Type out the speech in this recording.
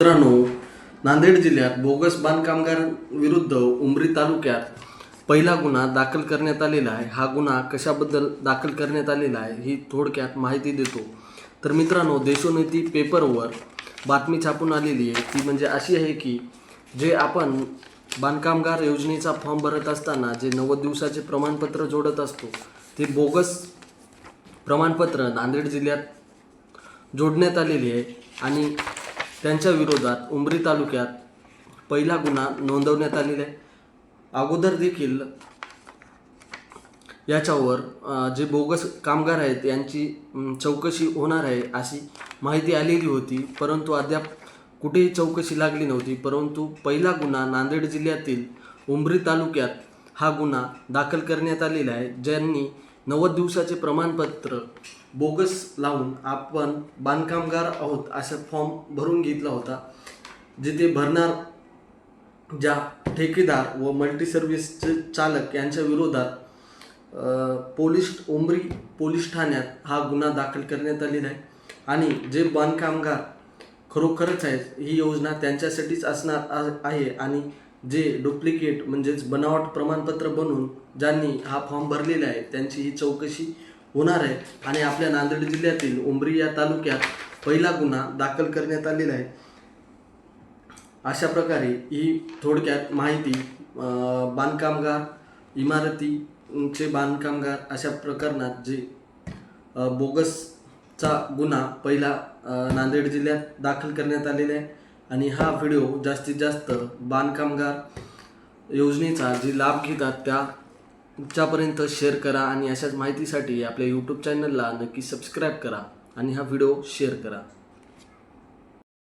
मित्रांनो नांदेड जिल्ह्यात बोगस बांधकामगार विरुद्ध उमरी तालुक्यात पहिला गुन्हा दाखल करण्यात आलेला आहे. हा गुन्हा कशाबद्दल दाखल करण्यात आलेला आहे ही थोडक्यात माहिती देतो. तर मित्रांनो देशोन्नती पेपरवर बातमी छापून आलेली आहे. ती म्हणजे अशी आहे की जे आपण बांधकामगार योजनेचा फॉर्म भरत असताना जे नव्वद दिवसाचे प्रमाणपत्र जोडत असतो ते बोगस प्रमाणपत्र नांदेड जिल्ह्यात जोडण्यात आलेली आहे. आणि त्यांच्या विरोधात उमरी तालुक्यात पहिला गुन्हा नोंदवण्यात आलेला आहे. अगोदर देखील याच्यावर जे बोगस कामगार आहेत यांची चौकशी होणार आहे अशी माहिती आलेली होती. परंतु अद्याप कुठेही चौकशी लागली नव्हती. परंतु पहिला गुन्हा नांदेड जिल्ह्यातील उमरी तालुक्यात हा गुन्हा दाखल करण्यात आलेला आहे. ज्यांनी नव्वद दिवसाचे प्रमाणपत्र बोगस लावून आपण बांधकामगार आहोत असा फॉर्म भरून घेतला होता जिथे भरणार ज्या ठेकेदार व मल्टी सर्व्हिसचे चालक यांच्या विरोधात पोलीस उमरी पोलीस ठाण्यात हा गुन्हा दाखल करण्यात आलेला आहे. आणि जे बांधकामगार खरोखरच आहेत ही योजना त्यांच्यासाठीच असणार आ- आहे आणि जे डुप्लिकेट म्हणजेच बनावट प्रमाणपत्र बनवून ज्यांनी हा फॉर्म भरलेला आहे त्यांची ही चौकशी होणार आहे. आणि आपल्या नांदेड जिल्ह्यातील उमरी या तालुक्यात पहिला गुन्हा दाखल करण्यात आलेला आहे. अशा प्रकारे ही थोडक्यात माहिती बांधकामगार इमारतीचे बांधकामगार अशा प्रकरणात जे बोगसचा गुन्हा पहिला नांदेड जिल्ह्यात दाखल करण्यात आलेला आहे. आणि हा व्हिडिओ जास्तीत जास्त बांधकामगार योजनेचा जे लाभ घेतात त्या तुमच्यापर्यंत शेअर करा आणि अशाच माहितीसाठी आपल्या यूट्यूब चॅनलला नक्की सबस्क्राईब करा आणि हा व्हिडिओ शेअर करा.